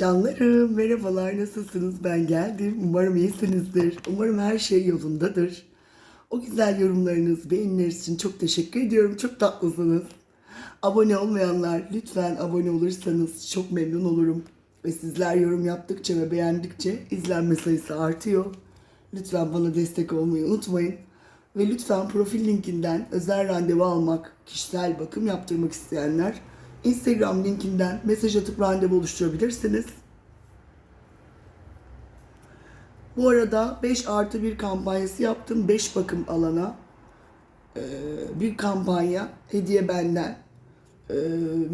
Canlarım merhabalar nasılsınız? Ben geldim. Umarım iyisinizdir. Umarım her şey yolundadır. O güzel yorumlarınız beğenileriniz için çok teşekkür ediyorum. Çok tatlısınız. Abone olmayanlar lütfen abone olursanız çok memnun olurum. Ve sizler yorum yaptıkça ve beğendikçe izlenme sayısı artıyor. Lütfen bana destek olmayı unutmayın. Ve lütfen profil linkinden özel randevu almak, kişisel bakım yaptırmak isteyenler Instagram linkinden mesaj atıp randevu oluşturabilirsiniz. Bu arada 5 artı 1 kampanyası yaptım. 5 bakım alana ee, bir kampanya hediye benden. Ee,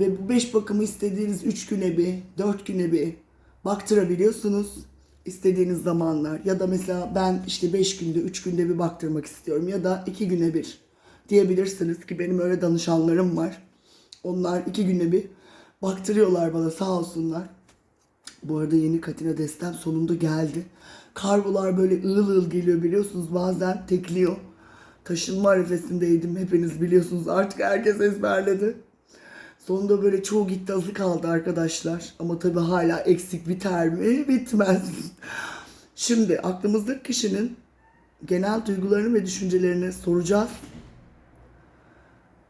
ve bu 5 bakımı istediğiniz 3 güne bir, 4 güne bir baktırabiliyorsunuz. istediğiniz zamanlar ya da mesela ben işte 5 günde 3 günde bir baktırmak istiyorum ya da 2 güne bir diyebilirsiniz ki benim öyle danışanlarım var. Onlar 2 günde bir baktırıyorlar bana sağ olsunlar. Bu arada yeni Katina destem sonunda geldi. Kargolar böyle ığıl ığıl geliyor biliyorsunuz bazen tekliyor. Taşınma arifesindeydim hepiniz biliyorsunuz artık herkes ezberledi. Sonunda böyle çoğu gitti azı kaldı arkadaşlar. Ama tabii hala eksik biter mi? Bitmez. Şimdi aklımızdaki kişinin genel duygularını ve düşüncelerini soracağız.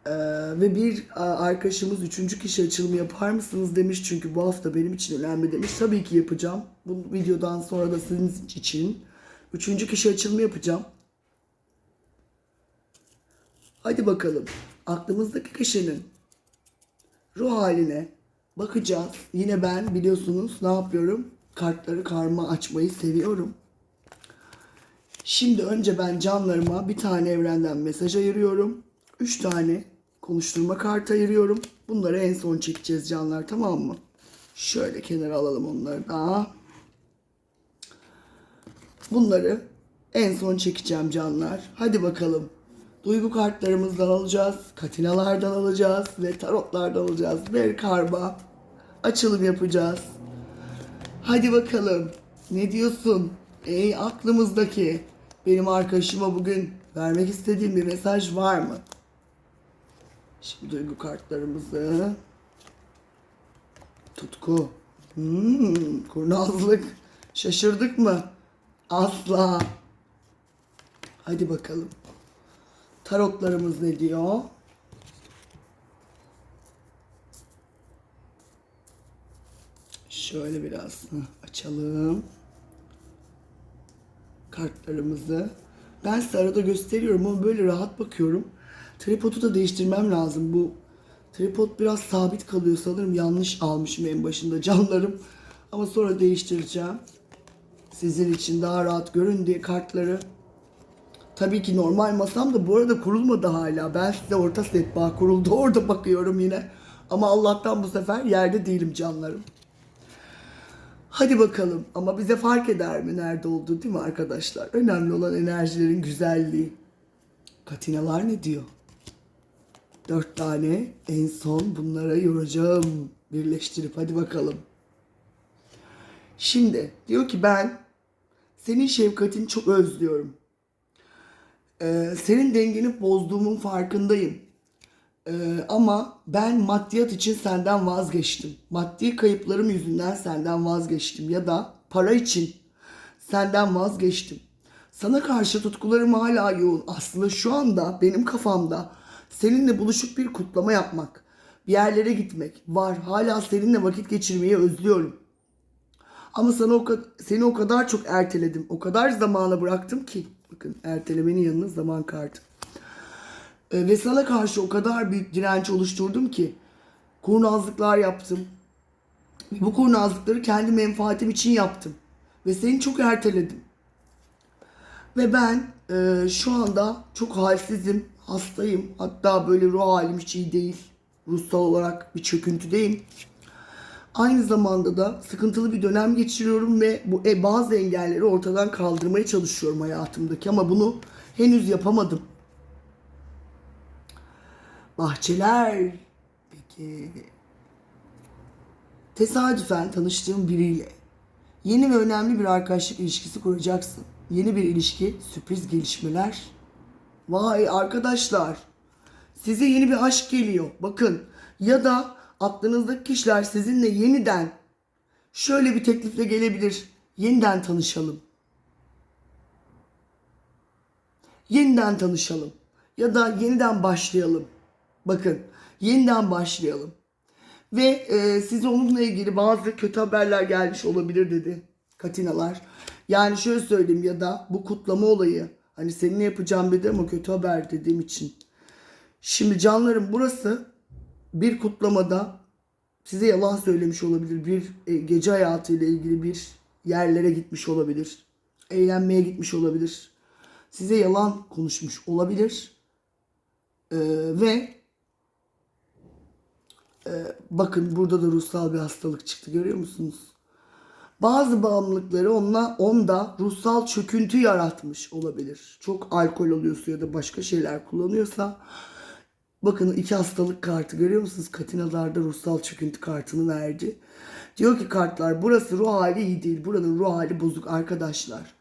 Ee, ve bir arkadaşımız üçüncü kişi açılımı yapar mısınız demiş. Çünkü bu hafta benim için önemli demiş. Tabii ki yapacağım. Bu videodan sonra da sizin için. Üçüncü kişi açılımı yapacağım. Hadi bakalım. Aklımızdaki kişinin ruh haline bakacağız. Yine ben biliyorsunuz ne yapıyorum? Kartları karma açmayı seviyorum. Şimdi önce ben canlarıma bir tane evrenden mesaj ayırıyorum. Üç tane konuşturma kartı ayırıyorum. Bunları en son çekeceğiz canlar tamam mı? Şöyle kenara alalım onları da. Bunları en son çekeceğim canlar. Hadi bakalım. Duygu kartlarımızdan alacağız, katinalardan alacağız ve tarotlardan alacağız. Bir karma açılım yapacağız. Hadi bakalım. Ne diyorsun? Ey aklımızdaki benim arkadaşıma bugün vermek istediğim bir mesaj var mı? Şimdi duygu kartlarımızı tutku, hmm, kurnazlık, şaşırdık mı? Asla. Hadi bakalım. Tarotlarımız ne diyor? Şöyle biraz açalım. Kartlarımızı. Ben size arada gösteriyorum ama böyle rahat bakıyorum. Tripodu da değiştirmem lazım. Bu tripod biraz sabit kalıyor sanırım. Yanlış almışım en başında canlarım. Ama sonra değiştireceğim. Sizin için daha rahat görün diye kartları. Tabii ki normal masam da bu arada kurulmadı hala. Ben size orta sehpa kuruldu. Orada bakıyorum yine. Ama Allah'tan bu sefer yerde değilim canlarım. Hadi bakalım. Ama bize fark eder mi nerede olduğu değil mi arkadaşlar? Önemli olan enerjilerin güzelliği. Katinalar ne diyor? Dört tane en son bunlara yoracağım. Birleştirip hadi bakalım. Şimdi diyor ki ben senin şefkatini çok özlüyorum. Ee, senin dengeni bozduğumun farkındayım. Ee, ama ben maddiyat için senden vazgeçtim. Maddi kayıplarım yüzünden senden vazgeçtim. Ya da para için senden vazgeçtim. Sana karşı tutkularım hala yoğun. Aslında şu anda benim kafamda seninle buluşup bir kutlama yapmak, bir yerlere gitmek var. Hala seninle vakit geçirmeyi özlüyorum. Ama sana o seni o kadar çok erteledim. O kadar zamana bıraktım ki. Bakın ertelemenin yanına zaman kartı. Ee, ve sana karşı o kadar büyük direnç oluşturdum ki. Kurnazlıklar yaptım. Bu kurnazlıkları kendi menfaatim için yaptım. Ve seni çok erteledim. Ve ben e, şu anda çok halsizim, hastayım. Hatta böyle ruh halim hiç iyi değil. Ruhsal olarak bir çöküntüdeyim. Aynı zamanda da sıkıntılı bir dönem geçiriyorum ve bu e, bazı engelleri ortadan kaldırmaya çalışıyorum hayatımdaki ama bunu henüz yapamadım. Bahçeler. Peki. Tesadüfen tanıştığım biriyle yeni ve önemli bir arkadaşlık ilişkisi kuracaksın. Yeni bir ilişki, sürpriz gelişmeler. Vay arkadaşlar. Size yeni bir aşk geliyor. Bakın ya da aklınızdaki kişiler sizinle yeniden şöyle bir teklifle gelebilir. Yeniden tanışalım. Yeniden tanışalım. Ya da yeniden başlayalım. Bakın, yeniden başlayalım. Ve e, size onunla ilgili bazı kötü haberler gelmiş olabilir dedi Katinalar. Yani şöyle söyleyeyim ya da bu kutlama olayı hani seninle yapacağım dedi ama kötü haber dediğim için. Şimdi canlarım burası bir kutlamada size yalan söylemiş olabilir. Bir e, gece hayatı ile ilgili bir yerlere gitmiş olabilir. Eğlenmeye gitmiş olabilir. Size yalan konuşmuş olabilir. Ee, ve e, bakın burada da ruhsal bir hastalık çıktı görüyor musunuz? Bazı bağımlılıkları onunla, onda ruhsal çöküntü yaratmış olabilir. Çok alkol alıyorsa ya da başka şeyler kullanıyorsa Bakın iki hastalık kartı görüyor musunuz? Katinalarda ruhsal çöküntü kartını verdi. Diyor ki kartlar burası ruh hali iyi değil. Buranın ruh hali bozuk arkadaşlar.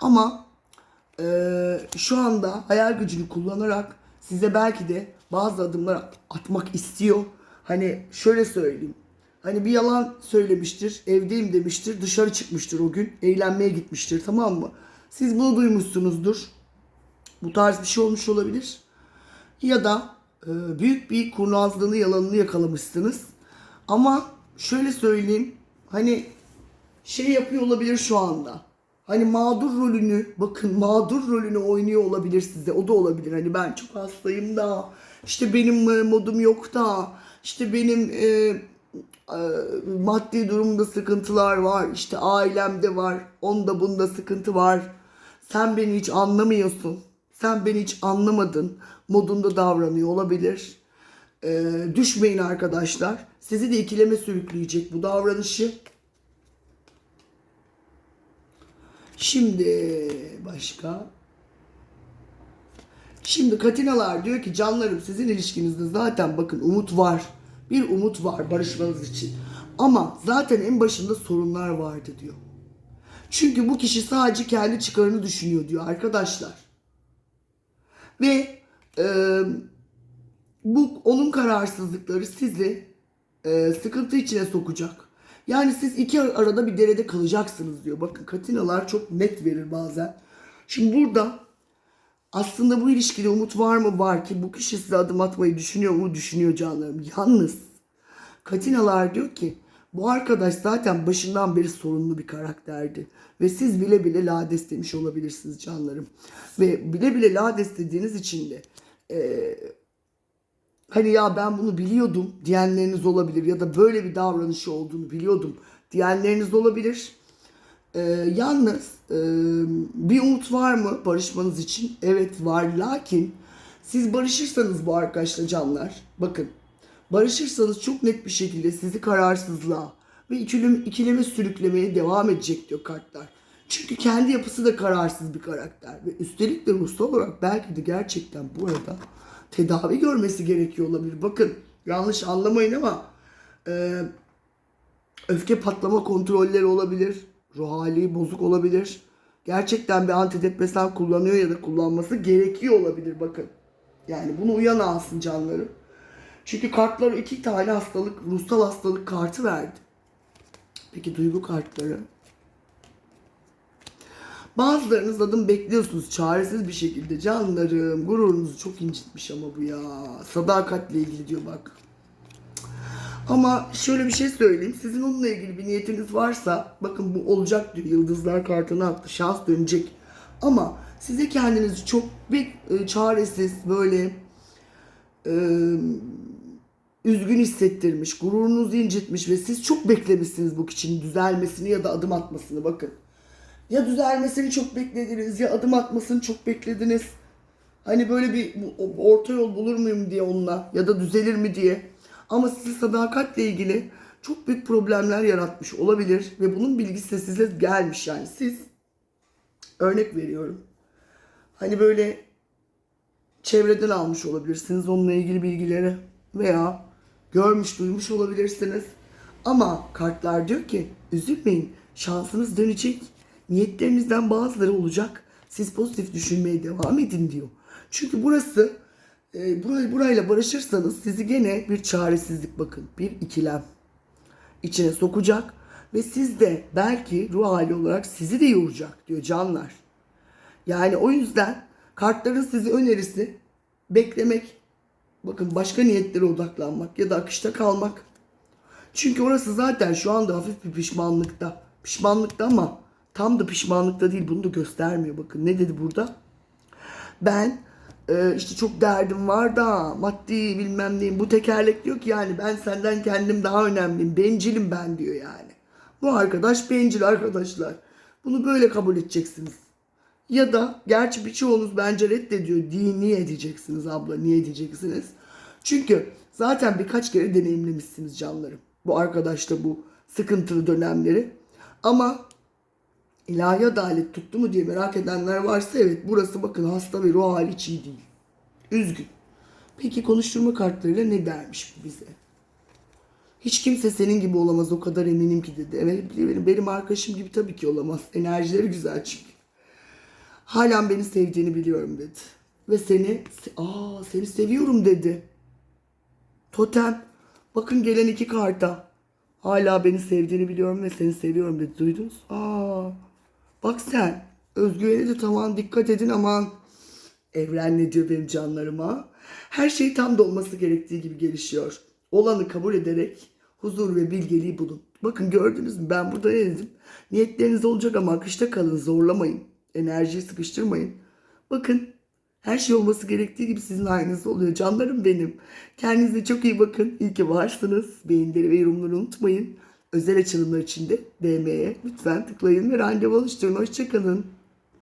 Ama eee, şu anda hayal gücünü kullanarak size belki de bazı adımlar atmak istiyor. Hani şöyle söyleyeyim. Hani bir yalan söylemiştir, evdeyim demiştir, dışarı çıkmıştır o gün, eğlenmeye gitmiştir tamam mı? Siz bunu duymuşsunuzdur. Bu tarz bir şey olmuş olabilir. Ya da e, büyük bir kurnazlığını, yalanını yakalamışsınız. Ama şöyle söyleyeyim, hani şey yapıyor olabilir şu anda. Hani mağdur rolünü, bakın mağdur rolünü oynuyor olabilir size. O da olabilir. Hani ben çok hastayım da, işte benim modum yok da, işte benim e, maddi durumda sıkıntılar var, işte ailemde var, onda bunda sıkıntı var. Sen beni hiç anlamıyorsun. Sen beni hiç anlamadın modunda davranıyor olabilir. E, düşmeyin arkadaşlar. Sizi de ikileme sürükleyecek bu davranışı. Şimdi başka. Şimdi Katinalar diyor ki canlarım sizin ilişkinizde zaten bakın umut var. Bir umut var barışmanız için. Ama zaten en başında sorunlar vardı diyor. Çünkü bu kişi sadece kendi çıkarını düşünüyor diyor arkadaşlar. Ve e, bu onun kararsızlıkları sizi e, sıkıntı içine sokacak. Yani siz iki ar- arada bir derede kalacaksınız diyor. Bakın katinalar çok net verir bazen. Şimdi burada aslında bu ilişkide umut var mı? Var ki bu kişi size adım atmayı düşünüyor mu? Düşünüyor canlarım. Yalnız katinalar diyor ki bu arkadaş zaten başından beri sorunlu bir karakterdi. Ve siz bile bile lades demiş olabilirsiniz canlarım. Ve bile bile lades dediğiniz için de eee, hani ya ben bunu biliyordum diyenleriniz olabilir ya da böyle bir davranışı olduğunu biliyordum diyenleriniz olabilir. Ee, yalnız e, bir umut var mı barışmanız için? Evet var lakin siz barışırsanız bu arkadaşla canlar bakın barışırsanız çok net bir şekilde sizi kararsızlığa ve ikileme, ikileme sürüklemeye devam edecek diyor kartlar. Çünkü kendi yapısı da kararsız bir karakter ve üstelik de ruhsal olarak belki de gerçekten bu arada tedavi görmesi gerekiyor olabilir. Bakın yanlış anlamayın ama e, öfke patlama kontrolleri olabilir. Ruh hali bozuk olabilir. Gerçekten bir antidepresan kullanıyor ya da kullanması gerekiyor olabilir bakın. Yani bunu uyan alsın canlarım. Çünkü kartlar iki tane hastalık, ruhsal hastalık kartı verdi. Peki duygu kartları? Bazılarınız adım bekliyorsunuz çaresiz bir şekilde canlarım. Gururunuzu çok incitmiş ama bu ya. Sadakatle ilgili diyor bak. Ama şöyle bir şey söyleyeyim. Sizin onunla ilgili bir niyetiniz varsa bakın bu olacak diyor. Yıldızlar kartını attı. Şans dönecek. Ama size kendinizi çok bir e, çaresiz böyle e, üzgün hissettirmiş, gururunuzu incitmiş ve siz çok beklemişsiniz bu kişinin düzelmesini ya da adım atmasını bakın. Ya düzelmesini çok beklediniz ya adım atmasını çok beklediniz. Hani böyle bir orta yol bulur muyum diye onunla ya da düzelir mi diye. Ama size sadakatle ilgili çok büyük problemler yaratmış olabilir ve bunun bilgisi de size gelmiş yani. Siz örnek veriyorum. Hani böyle çevreden almış olabilirsiniz onunla ilgili bilgileri veya görmüş duymuş olabilirsiniz. Ama kartlar diyor ki üzülmeyin şansınız dönecek. Niyetlerinizden bazıları olacak. Siz pozitif düşünmeye devam edin diyor. Çünkü burası e, burayı burayla barışırsanız sizi gene bir çaresizlik bakın bir ikilem içine sokacak Ve siz de belki ruh hali olarak sizi de yoracak diyor canlar. Yani o yüzden kartların size önerisi beklemek. Bakın başka niyetlere odaklanmak ya da akışta kalmak. Çünkü orası zaten şu anda hafif bir pişmanlıkta. Pişmanlıkta ama tam da pişmanlıkta değil. Bunu da göstermiyor. Bakın ne dedi burada? Ben e, işte çok derdim var da maddi bilmem neyim. Bu tekerlek diyor ki yani ben senden kendim daha önemliyim. Bencilim ben diyor yani. Bu arkadaş bencil arkadaşlar. Bunu böyle kabul edeceksiniz. Ya da gerçi birçoğunuz bence reddediyor. Di, niye edeceksiniz abla? Niye edeceksiniz? Çünkü zaten birkaç kere deneyimlemişsiniz canlarım. Bu arkadaşla bu sıkıntılı dönemleri. Ama ilahi adalet tuttu mu diye merak edenler varsa evet burası bakın hasta ve ruh hali hiç iyi değil. Üzgün. Peki konuşturma kartlarıyla ne dermiş bu bize? Hiç kimse senin gibi olamaz o kadar eminim ki dedi. Evet benim, benim arkadaşım gibi tabii ki olamaz. Enerjileri güzel çünkü. Halen beni sevdiğini biliyorum dedi. Ve seni, aa seni seviyorum dedi. Totem. Bakın gelen iki karta. Hala beni sevdiğini biliyorum ve seni seviyorum dedi. Duydunuz? Aa. Bak sen. Özgüvene de tamam dikkat edin aman. Evren ne diyor benim canlarıma? Her şey tam da olması gerektiği gibi gelişiyor. Olanı kabul ederek huzur ve bilgeliği bulun. Bakın gördünüz mü ben burada ne dedim? Niyetleriniz olacak ama akışta kalın zorlamayın. Enerjiyi sıkıştırmayın. Bakın her şey olması gerektiği gibi sizin aynınız oluyor. Canlarım benim. Kendinize çok iyi bakın. İyi ki varsınız. Beğenileri ve yorumları unutmayın. Özel açılımlar için de DM'ye lütfen tıklayın ve randevu oluşturun. Hoşçakalın.